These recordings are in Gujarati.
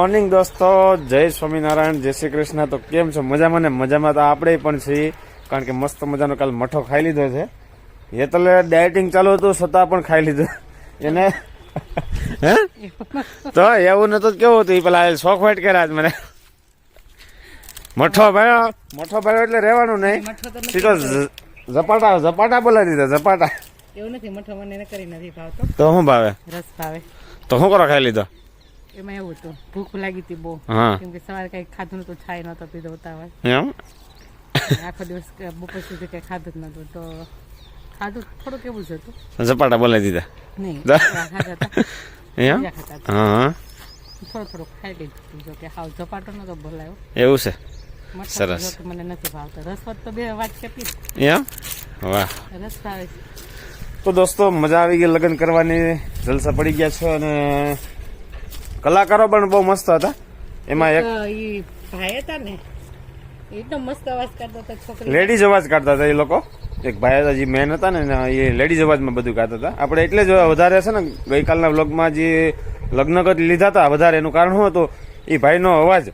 મોર્નિંગ દોસ્તો જય સ્વામિનારાયણ જય શ્રી કૃષ્ણ. તો કેમ છો? મજામાં ને? મજામાં તો આપણે પણ છીએ કારણ કે મસ્ત મજાનો કાલ મઠો ખાઈ લીધો છે. એ તો ડાયટિંગ ચાલુ હતું છતાં પણ ખાઈ લીધું. એને હે? તો એવું નતું કેવું હતું એ પેલા શોખ વાઈટ કર્યા જ મને. મઠો ભાઈ મઠો ભાઈ એટલે રહેવાનું નહીં. સીધો ઝપાટા ઝપાટા બોલાવી દીધા ઝપાટા. એવું નથી મઠો મને કરી નથી ભાવતો. તો શું ભાવે? રસ ભાવે. તો શું કરો ખાઈ લીધો? એમાં એવું હતું. ભૂખ લાગી હતી બહુ. કેમ કે સવારે કઈ ખાધું નતું છાય નતો પીધો ઉતાવળ. એમ? આખો દિવસ બપોર સુધી કઈ ખાધું જ નતું તો ખાધું થોડુંક એવું જ હતું. ઝપાટા બોલાવી દીધા? નહીં. થોડા એમ? હા હા. થોડું થોડું ખાઈ લીધું જો કે હાવ ઝપાટો નતો બોલાયો. એવું છે. સરસ. મને નથી ભાવતો. રસવત તો બે વાત કે એમ? વાહ. રસ ભાવે છે. તો દોસ્તો મજા આવી ગઈ લગ્ન કરવાની. જલસા પડી ગયા છે અને કલાકારો પણ બહુ મસ્ત હતા. એમાં એક ભાઈ હતા ને એટલો મસ્ત અવાજ કરતા હતા છોકરી લેડીઝ અવાજ કાઢતા હતા એ લોકો. એક ભાઈ હતા જે મેન હતા ને એ લેડીઝ અવાજમાં બધું ગાતા હતા. આપણે એટલે જ વધારે છે ને ગઈકાલના વ્લોગમાં જે લગ્ન ગીત લીધા હતા વધારે એનું કારણ શું હતું એ ભાઈનો અવાજ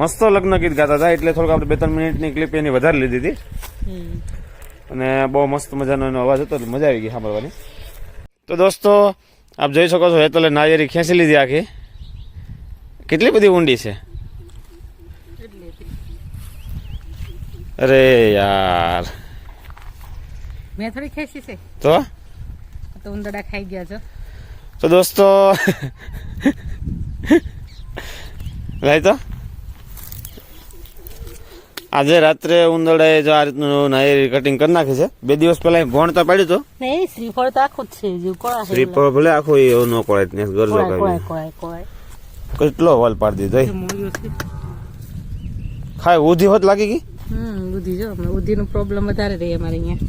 મસ્ત લગ્ન ગીત ગાતા હતા. એટલે થોડુંક આપણે બે ત્રણ મિનિટની ક્લિપ એની વધારે લીધી હતી. અને બહુ મસ્ત મજાનો એનો અવાજ હતો મજા આવી ગઈ સાંભળવાની. તો દોસ્તો આપ જોઈ શકો છો હેતલે નાળિયેરી ખેંચી લીધી આખી. કેટલી બધી ઊંડી છે? અરે યાર. મેં થોડી ખેંચી છે. તો? તો ઉંદડા ખાઈ ગયા છો. તો દોસ્તો લાય તો. આજે રાત્રે ઉંદરડાએ જો આ રીતનું નાયરી કટિંગ કરી નાખી છે. બે દિવસ પહેલા ભોણ તો પાડ્યું તો શ્રીફળ તો આખું જ છે કોળા શ્રીફળ ભલે આખું એવું ન કોળાય ને ગરજો કેટલો વાલ પાડી દીધો ખાય ઉધી હોત લાગી ગઈ? હમ ઉધી જો ઉધી ઉધીનો પ્રોબ્લેમ વધારે રહે અમારે અહીંયા.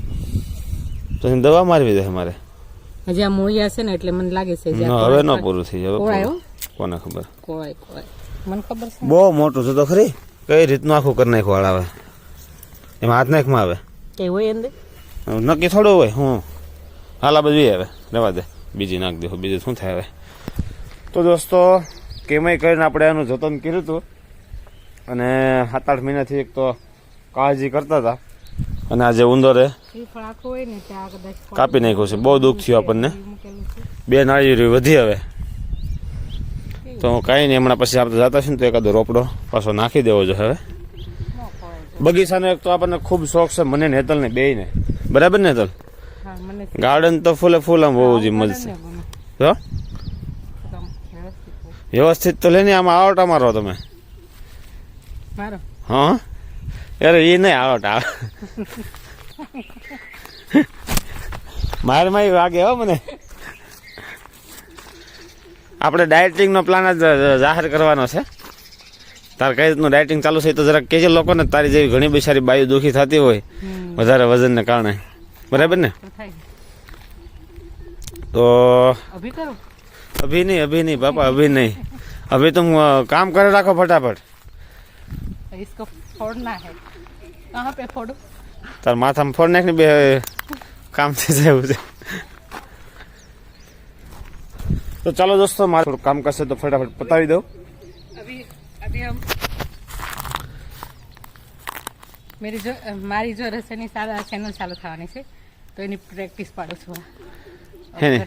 તો દવા મારવી દે મારે હજી આ મોયા છે ને એટલે મને લાગે છે હવે ન પૂરું થઈ જાય. કોને ખબર? મને ખબર છે. બહુ મોટું છે તો ખરી. કઈ રીતનું આખું કરી નાખું વાળ આવે? એમાં હાથ નાખમાં આવે? કે હોય અંદર નક્કી થોડું હોય હું. હાલા બધું આવે રહેવા દે. બીજી નાખ દે બીજું શું થાય હવે? તો દોસ્તો કેમય કરીને આપણે એનું જતન કર્યું હતું. અને સાત આઠ મહિનાથી એક તો કાળજી કરતા હતા. અને આજે ઉંદરે. કાપી નાખ્યું છે. બહુ દુઃખ થયું આપણને. બે નાળી વધી હવે. તો કાંઈ નહીં હમણાં પછી આપણે જતા છીએ ને તો એકાદો રોપડો પાછો નાખી દેવો છે હવે. બગીચાનો એક તો આપણને ખૂબ શોખ છે મને ને હેતલ ને બે ને બરાબર ને તલ ગાર્ડન તો ફૂલે ફૂલ આમ બહુ જ મજશે જો વ્યવસ્થિત. તો લે લેને આમાં આવટા મારો તમે. હા? અરે એ નહીં આવટ આવે. મારે માં વાગે હો મને. આપણે ડાયટિંગનો પ્લાન જ જાહેર કરવાનો છે. તાર કઈ રીતનું ડાયટિંગ ચાલુ થઈ તો જરાક કહેજે લોકોને તારી જેવી ઘણી બિચારી બાયુ દુખી થતી હોય વધારે વજનને કારણે. બરાબર ને? તો અભી નહીં અભી નહીં બાપા અભી નહીં. અભી તું કામ કરી રાખો ફટાફટ. તાર માથામાં ફોડ નાખ ને બે કામ થઈ જાય છે તો ચાલો દોસ્તો મારે થોડું કામ કરશે તો ફટાફટ પતાવી દઉં. મેરી જો મારી જો રસોઈની સારા ચેનલ ચાલુ થવાની છે તો એની પ્રેક્ટિસ પાડું છું. હે ને?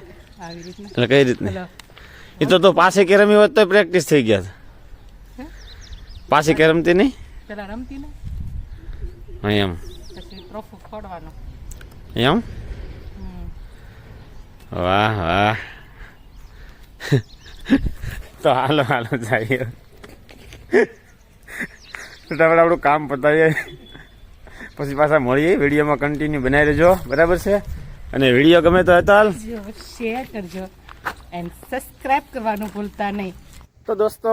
આવી રીતના. એટલે કઈ રીતના? એ તો તો પાસે કે રમી હોત તો પ્રેક્ટિસ થઈ ગયા પાસે કે રમતી નહીં? પેલા રમતી ને? એમ. પછી ટ્રોફો ખોડવાનો એમ? વાહ વાહ. તો હાલો હાલો જઈએ. ફટાફટ આપણું કામ પતાવીએ. પછી પાછા મળીએ વિડીયોમાં કન્ટિન્યુ બનાવી દેજો. બરાબર છે? અને વીડિયો ગમે તો હતાલ. શેર કરજો એન્ડ સબસ્ક્રાઇબ કરવાનું ભૂલતા નહીં. તો દોસ્તો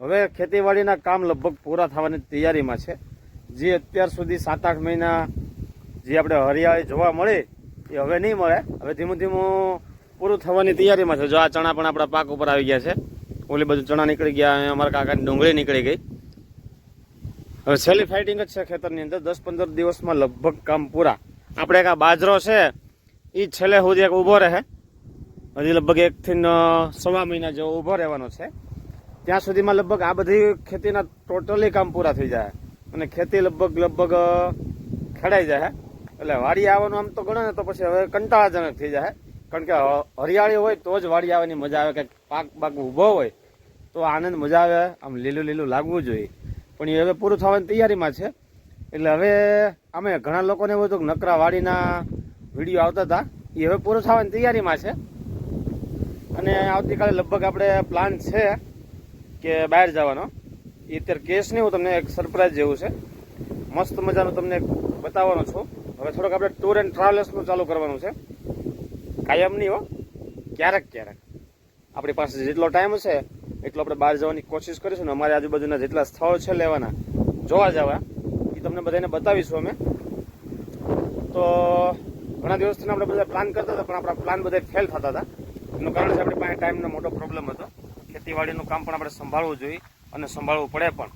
હવે ખેતીવાડીના કામ લગભગ પૂરા થવાની તૈયારીમાં છે. જે અત્યાર સુધી સાત આઠ મહિના જે આપણે હરિયાળી જોવા મળે એ હવે નહીં મળે. હવે ધીમું ધીમું પૂરું થવાની તૈયારીમાં છે. જો આ ચણા પણ આપણા પાક ઉપર આવી ગયા છે. ઓલી બધું ચણા નીકળી ગયા, અહીંયા અમારા કાકાની ડુંગળી નીકળી ગઈ. હવે છેલ્લી ફાઇટિંગ જ છે ખેતરની અંદર. દસ પંદર દિવસમાં લગભગ કામ પૂરા. આપણે એક આ બાજરો છે એ છેલ્લે સુધી એક ઊભો રહે. હજી લગભગ એકથી સવા મહિના જેવો ઊભો રહેવાનો છે. ત્યાં સુધીમાં લગભગ આ બધી ખેતીના ટોટલી કામ પૂરા થઈ જાય. અને ખેતી લગભગ લગભગ ખેડાઈ જાય. એટલે વાડી આવવાનું આમ તો ગણો ને તો પછી હવે કંટાળાજનક થઈ જાય. કારણ કે હરિયાળી હોય તો જ વાડી આવવાની મજા આવે, કે પાક બાક ઊભો હોય તો આનંદ મજા આવે, આમ લીલું લીલું લાગવું જોઈએ. પણ એ હવે પૂરું થવાની તૈયારીમાં છે. એટલે હવે અમે ઘણા લોકોને એવું હતું નકરા વાડીના વીડિયો આવતા હતા. એ હવે પૂરું થવાની તૈયારીમાં છે. અને આવતીકાલે લગભગ આપણે પ્લાન છે કે બહાર જવાનો. એ અત્યારે કેસ નહીં હું તમને એક સરપ્રાઈઝ જેવું છે. મસ્ત મજાનું તમને બતાવવાનો છું. હવે થોડોક આપણે ટૂર એન્ડ ટ્રાવેલ્સનું ચાલુ કરવાનું છે. કાયમ નહીં હો. ક્યારેક ક્યારેક. આપણી પાસે જેટલો ટાઈમ હશે, એટલો આપણે બહાર જવાની કોશિશ કરીશું ને અમારી આજુબાજુના જેટલા સ્થળો છે લેવાના, જોવા જવા, એ તમને બધાને બતાવીશું અમે. તો, ઘણા દિવસથી આપણે બધા પ્લાન કરતા હતા, પણ આપણા પ્લાન બધા ફેલ થતા હતા. એનું કારણ છે આપણી પાસે ટાઈમનો મોટો પ્રોબ્લેમ હતો. ખેતીવાડીનું કામ પણ આપણે સંભાળવું જોઈએ અને સંભાળવું પડે પણ.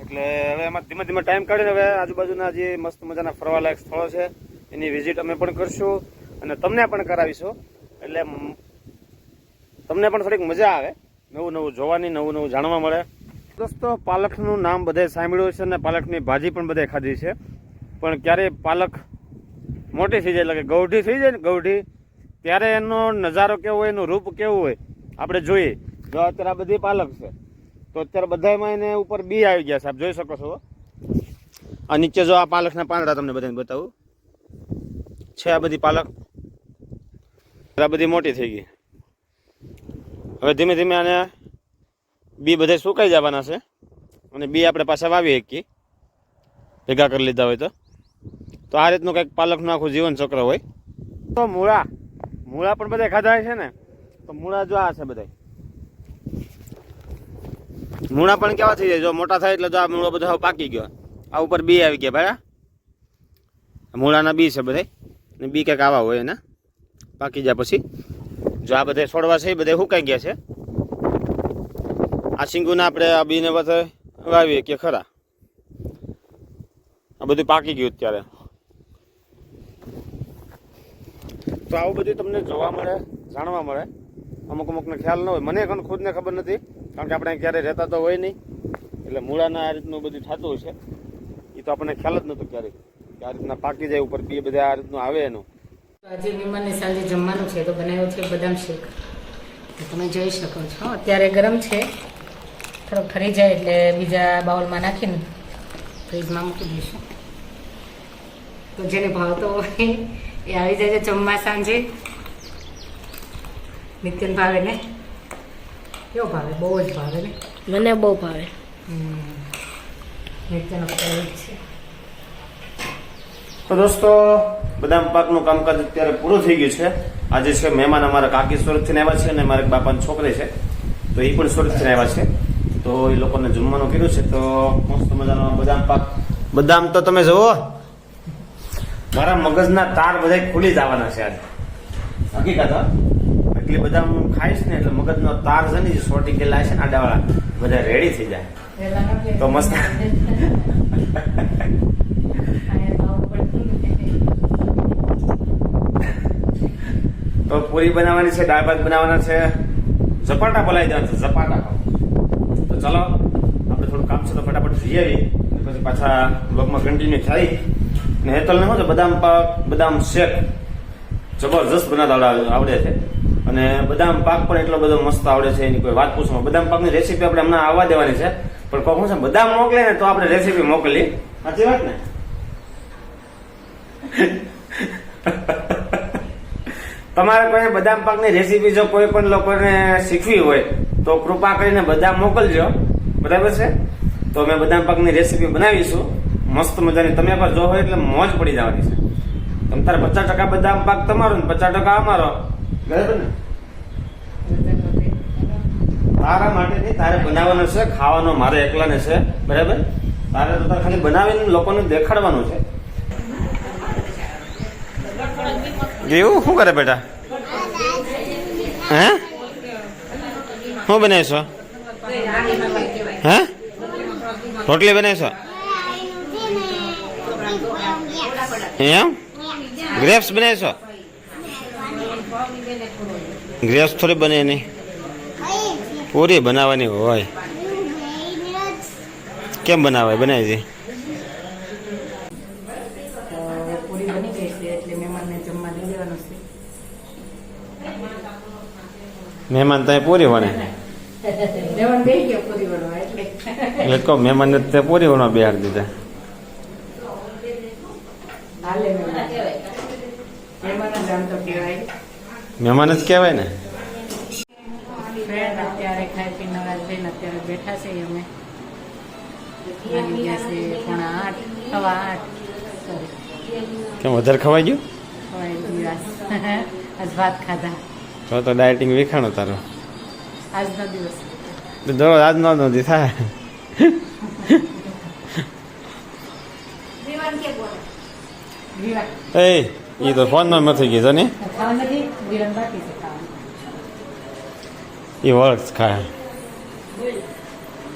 એટલે હવે એમાં ધીમે ધીમે ટાઈમ કાઢીને હવે આજુબાજુના જે મસ્ત મજાના ફરવાલાયક સ્થળો છે, એની વિઝિટ અમે પણ કરશું. અને તમને પણ કરાવીશું. એટલે તમને પણ થોડીક મજા આવે. નવું નવું જોવાની, નવું નવું જાણવા મળે. દોસ્તો, પાલકનું નામ બધે સાંભળ્યું છે અને પાલકની ભાજી પણ બધે ખાધી છે. પણ ક્યારેય પાલક મોટી થઈ જાય, એટલે કે ગૌઢી થઈ જાય ને ગૌઢી, ત્યારે એનો નજારો કેવો હોય, એનું રૂપ કેવું હોય, આપણે જોઈએ. જો અત્યારે આ બધી પાલક છે, તો અત્યારે બધામાં એને ઉપર બી આવી ગયા છે. આપ જોઈ શકો છો. આ નીચે જો આ પાલકના પાંદડા તમને બધાને બતાવું. છે આ બધી પાલક. આ બધી મોટી થઈ ગઈ. હવે ધીમે ધીમે આને બી બધે સુકાઈ જવાના છે અને બી આપણે પાછા વાવી શકીએ. ભેગા કરી લીધા હોય તો. તો આ રીતનું કંઈક પાલકનું આખું જીવન ચક્ર હોય. તો મૂળા મૂળા પણ બધા ખાધા છે ને? તો મૂળા જો આ છે બધા. મૂળા પણ કેવા થઈ જાય? જો મોટા થાય એટલે જો આ મૂળો બધો પાકી ગયો. આ ઉપર બી આવી ગયા ભાઈ મૂળાના બી છે બધા. ને બી કંઈક આવા હોય એના પાકી જાય પછી. જો આ બધા છોડવા છે, એ બધા સુકાઈ ગયા છે? આ શીંગુના આપણે આ બીને બધા વાવીએ કે ખરા? આ બધું પાકી ગયું અત્યારે. તો આવું બધું તમને જોવા મળે, જાણવા મળે. અમુક અમુકને ખ્યાલ ન હોય. મને પણ ખુદને ખબર નથી, કારણ કે આપણે ક્યારેય રહેતા તો હોય નહીં. એટલે મૂળાના આ રીતનું બધું થતું હોય છે. એ તો આપણને ખ્યાલ જ નહોતો ક્યારેક કે આ રીતના પાકી જાય ઉપર બી બધા આ રીતનું આવે એનું. આજે વિમાનને સાંજે જમવાનું છે તો બનાવ્યો છે બદામ શેક. તો તમે જોઈ શકો છો અત્યારે ગરમ છે. થોડોક ઠરી જાય એટલે બીજા બાઉલમાં નાખીને ફ્રીજમાં મૂકી દઈશું. તો જેને ભાવતો હોય એ આવી જાય છે જમવા સાંજે. નિત્યન ભાવે ને? કેવો ભાવે? બહુ જ ભાવે ને? મને બહુ ભાવે. હમ. નિત્યનો ફેવરેટ છે. તો દોસ્તો બદામ પાકનું કામકાજ અત્યારે પૂરું થઈ ગયું છે. આજે છે મહેમાન અમારા કાકી સુરતથી આવ્યા છે અને મારા બાપાની છોકરી છે. તો એ પણ સુરતથી આવ્યા છે. તો એ લોકોને જમવાનું કર્યું છે. તો મસ્ત મજાનો બદામ પાક. બદામ તો તમે જુઓ. મારા મગજના તાર બધા ખુલી જવાના છે આજે. હકીકત હા. બધા બદામ ખાઈશ ને એટલે મગજનો તાર છે ને જે સોટી ગયેલા છે ને આડાવાળા. બધા રેડી થઈ જાય. તો મસ્ત. તો પૂરી બનાવવાની છે, દાળ ભાત બનાવવાના છે. ઝપાટા બોલાવી દેવાના છે, ઝપાટા. તો ચલો, આપણે થોડું કામ છે તો ફટાફટ જઈ આવીએ. પછી પાછા બ્લોગમાં કન્ટિન્યુ થાય. ને હેતલને શું છે, બદામ પાક બદામ શેક. જબરજસ્ત બનાવતા આવડે- છે. અને બદામ પાક પણ એટલો બધો મસ્ત આવડે છે, એની કોઈ વાત પૂછવામાં બદામ પાકની રેસીપી આપણે હમણાં આવવા દેવાની છે. પણ કોક છે, બદામ મોકલે ને તો આપણે રેસીપી મોકલી. સાચી વાત ને? તમારે કોઈ બદામ પાકની રેસીપી જો કોઈ પણ લોકોને શીખવી હોય, તો કૃપા કરીને બદામ મોકલજો. બરાબર છે? તો અમે બદામ પાકની રેસીપી બનાવીશું. મસ્ત મજાની. તમે એકવાર જો હોય એટલે મોજ પડી જવાની છે. તમ તારે પચાસ ટકા બદામ પાક તમારો ને પચાસ ટકા અમારો. બરાબર ને? તારા માટે નહીં, તારે બનાવવાનો છે, ખાવાનો મારે એકલાને છે. બરાબર? તારે તો તારે ખાલી બનાવીને લોકોને દેખાડવાનું છે. એવું? શું કરે બેટા? હે? શું બનાવીશો હે? રોટલી બનાવીશો એમ? ગ્રેપ્સ બનાવીશો ગ્રેપ્સ થોડી બને નહીં. પૂરી બનાવવાની હોય. કેમ બનાવાય? બનાવી દે. મહેમાન ત્યાં પૂરી વણે. એટલે. કહો મહેમાન તે પૂરી વણવા બિહાર દીધા. મહેમાન. જ કહેવાય. ને? અત્યારે ખાઈ પીને નવરા અત્યારે બેઠા છે અમે. પોણા આઠ સવા આઠ. સોરી કેમ વધારે ખવાઈ ગયું? ખવાઈ ગયું આજ ભાત ખાધા. તો તો ડાયટિંગ વિખાણો તારો. આજનો દિવસ. તો દરરોજ આજનો નો નથી થાય. એ એ તો ફોનમાં નથી કીધો ને. ખાવા નથી વિરાન બાકી છે ખાવાનું. એ વળખ ખાય.